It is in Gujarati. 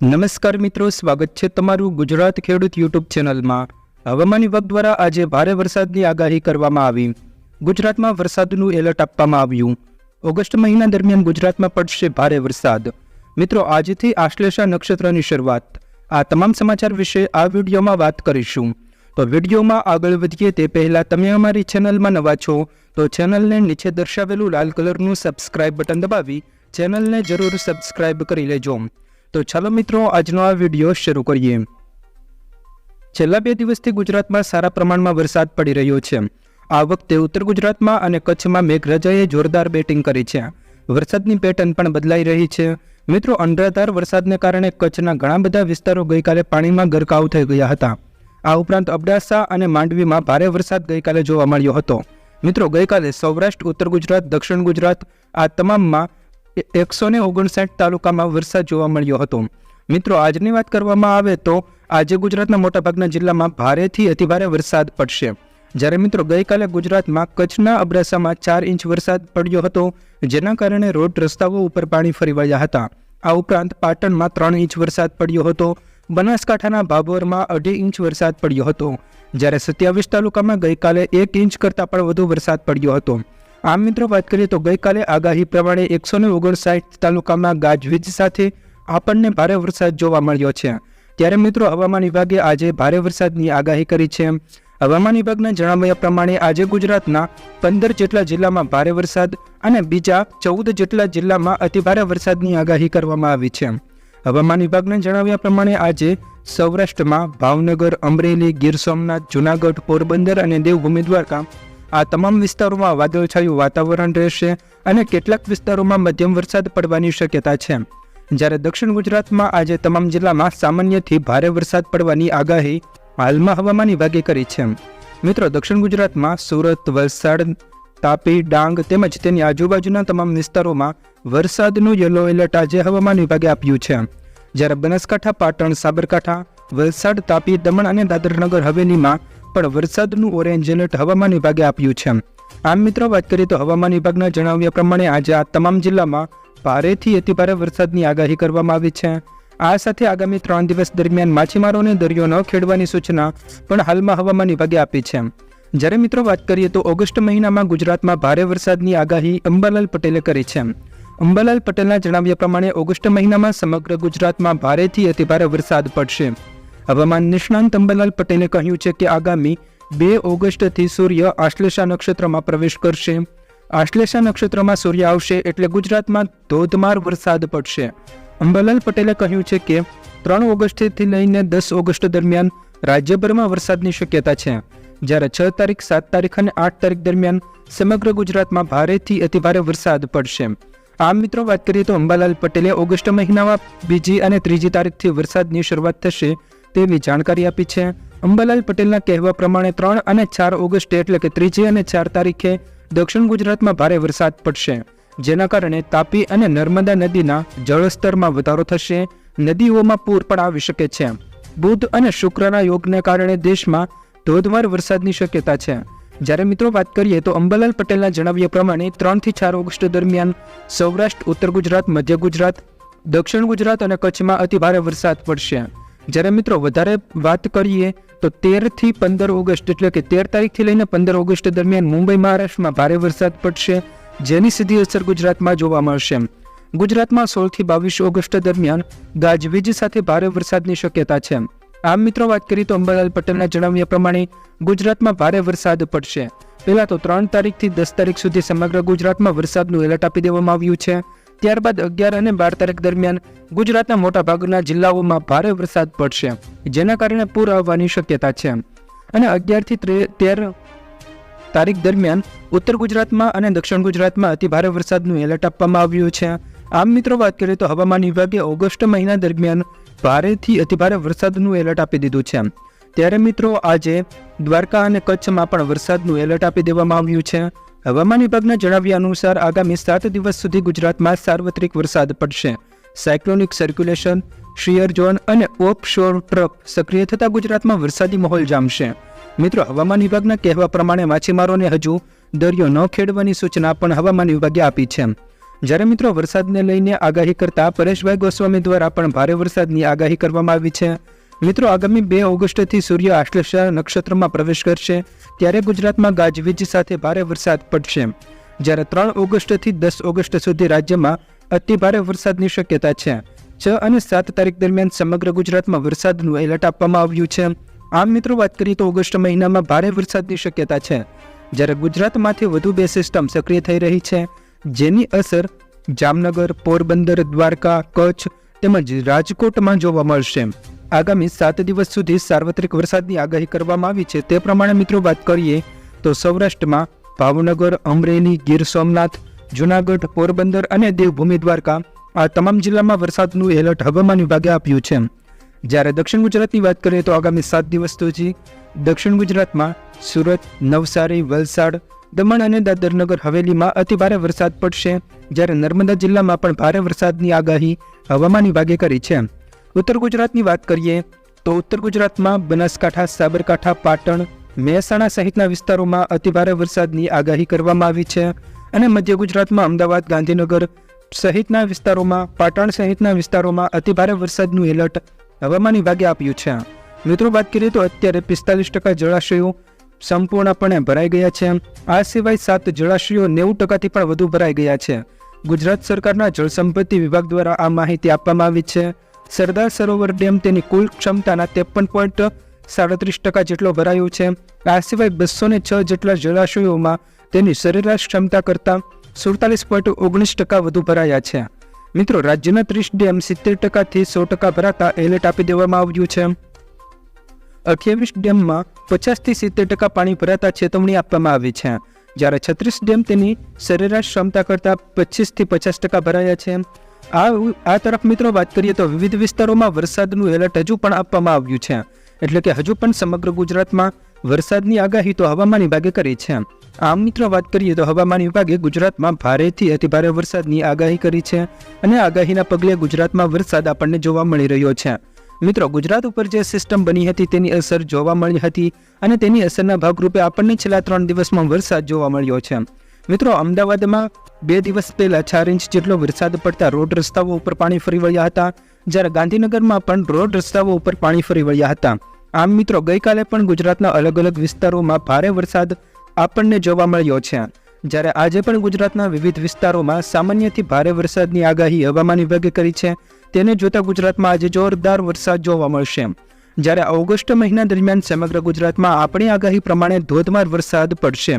નમસ્કાર મિત્રો, સ્વાગત છે તમારું ગુજરાત ખેડૂત યુટ્યુબ ચેનલમાં. હવામાન વિભાગ દ્વારા આજે ભારે વરસાદની આગાહી કરવામાં આવી. ગુજરાતમાં વરસાદનું એલર્ટ આપવામાં આવ્યું. ઓગસ્ટ મહિના દરમિયાન ગુજરાતમાં પડશે ભારે વરસાદ. મિત્રો, આજથી આશ્લેષા નક્ષત્રની શરૂઆત. આ તમામ સમાચાર વિશે આ વિડીયોમાં વાત કરીશું. તો વિડીયોમાં આગળ વધીએ તે પહેલાં તમે અમારી ચેનલમાં નવા છો, તો ચેનલને નીચે દર્શાવેલું લાલ કલરનું સબસ્ક્રાઇબ બટન દબાવી ચેનલને જરૂર સબસ્ક્રાઇબ કરી લેજો. તો ચાલો મિત્રો, આજનો આ વીડિયો શરૂ કરીએ. છેલ્લા બે દિવસથી ગુજરાતમાં સારા પ્રમાણમાં વરસાદ પડી રહ્યો છે. આ વખતે ઉત્તર ગુજરાતમાં અને કચ્છમાં મેઘરાજાએ જોરદાર બેટિંગ કરી છે. વરસાદની પેટર્ન પણ બદલાઈ રહી છે. મિત્રો, અનરાધાર વરસાદને કારણે કચ્છના ઘણા બધા વિસ્તારો ગઈકાલે પાણીમાં ગરકાવ થઈ ગયા હતા. આ ઉપરાંત અબડાસા અને માંડવીમાં ભારે વરસાદ ગઈકાલે જોવા મળ્યો હતો. મિત્રો, ગઈકાલે સૌરાષ્ટ્ર, ઉત્તર ગુજરાત, દક્ષિણ ગુજરાત આ તમામમાં એકસો ને ઓગણસાઠ તાલુકામાં વરસાદ જોવા મળ્યો હતો. મિત્રો, આજની વાત કરવામાં આવે તો આજે ગુજરાતના મોટાભાગના જિલ્લામાં ભારેથી અતિભારે વરસાદ પડશે. જ્યારે મિત્રો, ગઈકાલે ગુજરાતમાં કચ્છના અબડાસામાં ચાર ઇંચ વરસાદ પડ્યો હતો, જેના કારણે રોડ રસ્તાઓ ઉપર પાણી ફરી વળ્યા હતા. આ ઉપરાંત પાટણમાં ત્રણ ઇંચ વરસાદ પડ્યો હતો, બનાસકાંઠાના ભાભોરમાં અઢી ઇંચ વરસાદ પડ્યો હતો. જ્યારે સત્યાવીસ તાલુકામાં ગઈકાલે એક ઇંચ કરતાં પણ વધુ વરસાદ પડ્યો હતો. આમ મિત્રો વાત કરીએ તો ગઈકાલે આગાહી પ્રમાણે એકસો ને ઓગણસાઠ તાલુકામાં ગાજવીજ સાથે આપણને ભારે વરસાદ જોવા મળ્યો છે. ત્યારે મિત્રો હવામાન વિભાગે આજે ભારે વરસાદની આગાહી કરી છે. હવામાન વિભાગના જણાવ્યા પ્રમાણે આજે ગુજરાતના પંદર જેટલા જિલ્લામાં ભારે વરસાદ અને બીજા ચૌદ જેટલા જિલ્લામાં અતિભારે વરસાદની આગાહી કરવામાં આવી છે. હવામાન વિભાગના જણાવ્યા પ્રમાણે આજે સૌરાષ્ટ્રમાં ભાવનગર, અમરેલી, ગીર સોમનાથ, જૂનાગઢ, પોરબંદર અને દેવભૂમિ દ્વારકા આ તમામ વિસ્તારોમાં વાદળછાયું વાતાવરણ રહેશે અને કેટલાક વિસ્તારોમાં મધ્યમ વરસાદ પડવાની શક્યતા છે. જ્યારે દક્ષિણ ગુજરાતમાં આજે તમામ જિલ્લામાં સામાન્યથી ભારે વરસાદ પડવાની આગાહી હાલમાં હવામાન વિભાગે કરી છે. મિત્રો, દક્ષિણ ગુજરાતમાં સુરત, વલસાડ, તાપી, ડાંગ તેમજ તેની આજુબાજુના તમામ વિસ્તારોમાં વરસાદનું યલો એલર્ટ આજે હવામાન વિભાગે આપ્યું છે. જ્યારે બનાસકાંઠા, પાટણ, સાબરકાંઠા વલસાડ, તાપી, દમણ અને દાદરનગર હવેલીમાં પણ વરસાદનું ઓરેન્જ એલર્ટ હવામાન વિભાગે આપ્યું છે. આમ મિત્રો, વાત કરીએ તો હવામાન વિભાગના જણાવ્યા પ્રમાણે આજે આ તમામ જિલ્લામાં ભારેથી અતિભારે વરસાદની આગાહી કરવામાં આવી છે. આ સાથે આગામી ત્રણ દિવસ દરમિયાન માછીમારોને દરિયો ન ખેડવાની સૂચના પણ હાલમાં હવામાન વિભાગે આપી છે. જ્યારે મિત્રો, વાત કરીએ તો ઓગસ્ટ મહિનામાં ગુજરાતમાં ભારે વરસાદની આગાહી અંબાલાલ પટેલે કરી છે. અંબાલાલ પટેલના જણાવ્યા પ્રમાણે ઓગસ્ટ મહિનામાં સમગ્ર ગુજરાતમાં ભારેથી અતિભારે વરસાદ પડશે. હવામાન નિષ્ણાંત અંબાલાલ પટેલે કહ્યું છે કે આગામી બે ઓગસ્ટથી સૂર્ય આશ્લેષા નક્ષત્રમાં પ્રવેશ કરશે. આશ્લેષા નક્ષત્રમાં સૂર્ય આવશે એટલે ગુજરાતમાં ધોધમાર વરસાદ પડશે. અંબાલાલ પટેલે કહ્યું છે કે ત્રણ ઓગસ્ટથી લઈને દસ ઓગસ્ટ દરમિયાન રાજ્યભરમાં વરસાદની શક્યતા છે. જ્યારે છ તારીખ, સાત તારીખ અને આઠ તારીખ દરમિયાન સમગ્ર ગુજરાતમાં ભારેથી અતિભારે વરસાદ પડશે. આમ મિત્રો, વાત કરીએ તો અંબાલાલ પટેલે ઓગસ્ટ મહિનામાં બીજી અને ત્રીજી તારીખથી વરસાદની શરૂઆત થશે. તેવી જાણકારી આપી છે. અંબાલાલ પટેલના કહેવા પ્રમાણે ત્રણ અને ચાર ઓગસ્ટ એટલે કે ત્રીજી અને ચાર તારીખે દક્ષિણ ગુજરાતમાં ભારે વરસાદ પડશે, જેના કારણે તાપી અને નર્મદા નદીના જળસ્તરમાં વધારો થશે. નદીઓમાં પૂર પણ આવી શકે છે. બુધ અને શુક્રના યોગને કારણે દેશમાં ધોધમાર વરસાદની શક્યતા છે. જ્યારે મિત્રો વાત કરીએ તો અંબાલાલ પટેલના જણાવ્યા પ્રમાણે ત્રણથી ચાર ઓગસ્ટ દરમિયાન સૌરાષ્ટ્ર, ઉત્તર ગુજરાત, મધ્ય ગુજરાત, દક્ષિણ ગુજરાત અને કચ્છમાં અતિભારે વરસાદ પડશે. જ્યારે મિત્રો વધારે વાત કરીએ તો તેરથી પંદર ઓગસ્ટ એટલે કે તેર તારીખથી લઈને પંદર ઓગસ્ટ દરમિયાન મુંબઈ, મહારાષ્ટ્રમાં ભારે વરસાદ પડશે, જેની સીધી અસર ગુજરાતમાં જોવા મળશે. ગુજરાતમાં સોળથી બાવીસ ઓગસ્ટ દરમિયાન ગાજવીજ સાથે ભારે વરસાદની શક્યતા છે. આમ મિત્રો વાત કરીએ તો અંબાલાલ પટેલના જણાવ્યા પ્રમાણે ગુજરાતમાં ભારે વરસાદ પડશે. પહેલાં તો ત્રણ તારીખથી દસ તારીખ સુધી સમગ્ર ગુજરાતમાં વરસાદનું એલર્ટ આપી દેવામાં આવ્યું છે. ત્યારબાદ અગિયાર અને બાર તારીખ દરમિયાન ગુજરાતના મોટાભાગના જિલ્લાઓમાં ભારે વરસાદ પડશે, જેના કારણે પૂર આવવાની શક્યતા છે. અને અગિયારથી તેર તારીખ દરમિયાન ઉત્તર ગુજરાતમાં અને દક્ષિણ ગુજરાતમાં અતિભારે વરસાદનું એલર્ટ આપવામાં આવ્યું છે. આમ મિત્રો, વાત કરીએ તો હવામાન વિભાગે ઓગસ્ટ મહિના દરમિયાન ભારેથી અતિભારે વરસાદનું એલર્ટ આપી દીધું છે. ત્યારે મિત્રો, આજે દ્વારકા અને કચ્છમાં પણ વરસાદનું એલર્ટ આપી દેવામાં આવ્યું છે. હવામાન વિભાગના જણાવ્યા અનુસાર આગામી સાત દિવસ સુધી ગુજરાતમાં સાર્વત્રિક વરસાદ પડશે. સાયક્લોનિક સર્ક્યુલેશન શિયર ઝોન અને ઓફ શોર ટ્રફ સક્રિય થતા ગુજરાતમાં વરસાદી માહોલ જામશે. મિત્રો, હવામાન વિભાગના કહેવા પ્રમાણે માછીમારોને હજુ દરિયો ન ખેડવાની સૂચના પણ હવામાન વિભાગે આપી છે. જ્યારે મિત્રો, વરસાદને લઈને આગાહી કરતા પરેશભાઈ ગોસ્વામી દ્વારા પણ ભારે વરસાદની આગાહી કરવામાં આવી છે. મિત્રો, આગામી બે ઓગસ્ટથી સૂર્ય આશ્લેષા નક્ષત્રમાં પ્રવેશ કરશે. ત્યારે ગુજરાતમાં ગાજવીજ સાથે ભારે વરસાદ પડશે. જ્યારે ત્રણ ઓગસ્ટથી દસ ઓગસ્ટ સુધી રાજ્યમાં અતિ ભારે વરસાદની શક્યતા છે. છ અને સાત તારીખ દરમિયાન સમગ્ર ગુજરાતમાં વરસાદનું એલર્ટ આપવામાં આવ્યું છે. આમ મિત્રો, વાત કરીએ તો ઓગસ્ટ મહિનામાં ભારે વરસાદની શક્યતા છે. જ્યારે ગુજરાતમાંથી વધુ બે સિસ્ટમ સક્રિય થઈ રહી છે. જેની અસર જામનગર, પોરબંદર, દ્વારકા, કચ્છ તેમજ રાજકોટમાં જોવા મળશે. આગામી સાત દિવસ સુધી સાર્વત્રિક વરસાદની આગાહી કરવામાં આવી છે તે પ્રમાણે મિત્રો વાત કરીએ તો સૌરાષ્ટ્રમાં ભાવનગર, અમરેલી, ગીર સોમનાથ, જુનાગઢ, પોરબંદર અને દેવભૂમિ દ્વારકા આ તમામ જિલ્લામાં વરસાદનું એલર્ટ હવામાન વિભાગે આપ્યું છે. જ્યારે દક્ષિણ ગુજરાતની વાત કરીએ તો આગામી સાત દિવસ સુધી દક્ષિણ ગુજરાતમાં સુરત, નવસારી, વલસાડ, દમણ અને દાદરનગર હવેલીમાં અતિભારે વરસાદ પડશે, જ્યારે નર્મદા જિલ્લામાં પણ ભારે વરસાદની આગાહી હવામાન વિભાગે કરી છે. ઉત્તર ગુજરાતની વાત કરીએ, તો ઉત્તર ગુજરાતમાં બનાસકાંઠા, સાબરકાંઠા, પાટણ, મહેસાણા સહિતના વિસ્તારોમાં અતિભારે વરસાદની આગાહી કરવામાં આવી છે અને મધ્ય ગુજરાતમાં અમદાવાદ, ગાંધીનગર સહિતના વિસ્તારોમાં, પાટણ સહિતના વિસ્તારોમાં અતિભારે વરસાદનું એલર્ટ હવામાન વિભાગે આપ્યું છે. મિત્રો, વાત કરીએ તો અત્યારે પિસ્તાલીસ ટકા જળાશયો સંપૂર્ણપણે ભરાઈ ગયા છે. આ સિવાય સાત જળાશયો નેવું ટકાથી પણ વધુ ભરાઈ ગયા છે. ગુજરાત સરકારના જળસંપત્તિ વિભાગ દ્વારા આ માહિતી આપવામાં આવી છે. સરદાર સરોવર ડેમ તેની કુલ ક્ષમતાના ત્રેપન પોઈન્ટ સાડત્રીસ ટકા જેટલો ભરાયો છે. આ સિવાય બસો ને છ જેટલા જળાશયોમાં તેની સરેરાશ ક્ષમતા કરતાં સુડતાલીસ પોઈન્ટ ઓગણીસ ટકા વધુ ભરાયા છે. મિત્રો, રાજ્યના ત્રીસ ડેમ સિત્તેર ટકાથી સો ટકા ભરાતા એલર્ટ આપી દેવામાં આવ્યું છે. અઠ્યાવીસ ડેમમાં પચાસથી સિત્તેર ટકા પાણી ભરાતા ચેતવણી આપવામાં આવી છે. જ્યારે છત્રીસ ડેમ તેની સરેરાશ ક્ષમતા કરતાં પચીસથી પચાસ ટકા ભરાયા છે. આ આ તરફ મિત્રો વાત કરીએ તો વિવિધ વિસ્તારોમાં વરસાદનું એલર્ટ હજુ પણ આપવામાં આવ્યું છે. એટલે કે હજુ પણ સમગ્ર ગુજરાતમાં વરસાદની આગાહી તો હવામાન વિભાગે કરી છે. આમ મિત્રો વાત કરીએ તો હવામાન વિભાગે ગુજરાતમાં ભારેથી અતિભારે વરસાદની આગાહી કરી છે અને આગાહીના પગલે ગુજરાતમાં વરસાદ આપણને જોવા મળી રહ્યો છે. મિત્રો ગુજરાત ઉપર જે સિસ્ટમ બની હતી તેની અસર જોવા મળી હતી અને તેની અસરના ભાગરૂપે આપણને છેલ્લા ત્રણ દિવસમાં વરસાદ જોવા મળ્યો છે. મિત્રો, અમદાવાદમાં બે દિવસ પહેલા ચાર ઇંચ જેટલો વરસાદ પડતા રોડ રસ્તાઓ ઉપર પાણી ફરી વળ્યા હતા. જ્યારે ગાંધીનગરમાં પણ રોડ રસ્તાઓ ઉપર પાણી ફરી વળ્યા હતા. આમ મિત્રો, ગઈકાલે પણ ગુજરાતના અલગ અલગ વિસ્તારોમાં ભારે વરસાદ આપણને જોવા મળ્યો છે. જ્યારે આજે પણ ગુજરાતના વિવિધ વિસ્તારોમાં સામાન્યથી ભારે વરસાદની આગાહી હવામાન વિભાગે કરી છે, તેને જોતા ગુજરાતમાં આજે જોરદાર વરસાદ જોવા મળશે. જ્યારે ઓગસ્ટ મહિના દરમિયાન સમગ્ર ગુજરાતમાં આપણી આગાહી પ્રમાણે ધોધમાર વરસાદ પડશે.